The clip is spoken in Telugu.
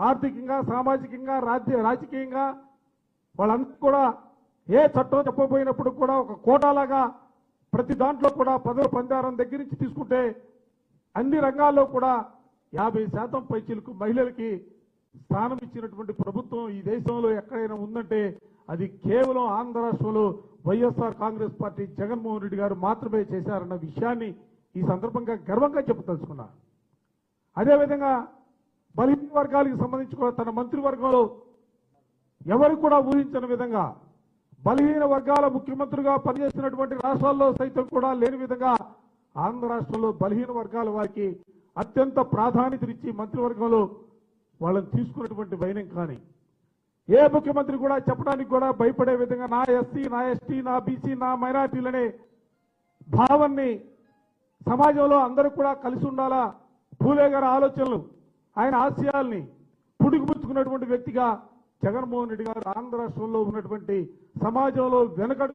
ఆర్థికంగా సామాజికంగా రాజ్య రాజకీయంగా వాళ్ళందరూ కూడా ఏ చట్టం చెప్పబోయినప్పుడు కూడా ఒక కోటాలాగా ప్రతి దాంట్లో కూడా పదవి పందారం దగ్గర నుంచి తీసుకుంటే అన్ని రంగాల్లో కూడా యాభై శాతం పైచీలకు మహిళలకి స్థానం ఇచ్చినటువంటి ప్రభుత్వం ఈ దేశంలో ఎక్కడైనా ఉందంటే అది కేవలం ఆంధ్ర రాష్ట్రంలో వైఎస్ఆర్ కాంగ్రెస్ పార్టీ జగన్మోహన్ రెడ్డి గారు మాత్రమే చేశారన్న విషయాన్ని ఈ సందర్భంగా గర్వంగా చెప్పదలుచుకున్నా. అదేవిధంగా బలహీన వర్గాలకు సంబంధించి కూడా తన మంత్రివర్గంలో ఎవరు కూడా ఊహించని విధంగా బలహీన వర్గాల ముఖ్యమంత్రిగా పనిచేస్తున్నటువంటి రాష్ట్రాల్లో సైతం కూడా లేని విధంగా ఆంధ్ర రాష్ట్రంలో బలహీన వర్గాల వారికి అత్యంత ప్రాధాన్యతనిచ్చి మంత్రివర్గంలో వాళ్ళని తీసుకున్నటువంటి వైనం కానీ. ఏ ముఖ్యమంత్రి కూడా చెప్పడానికి కూడా భయపడే విధంగా నా ఎస్సీ నా ఎస్టీ నా బీసీ నా మైనార్టీలనే భావాన్ని సమాజంలో అందరూ కూడా కలిసి ఉండాలా? పూలే గారి ఆలోచనలు ఆయన ఆశయాల్ని పుడిగిపుచ్చుకున్నటువంటి వ్యక్తిగా జగన్మోహన్ రెడ్డి గారు ఆంధ్ర రాష్ట్రంలో ఉన్నటువంటి సమాజంలో వెనకడు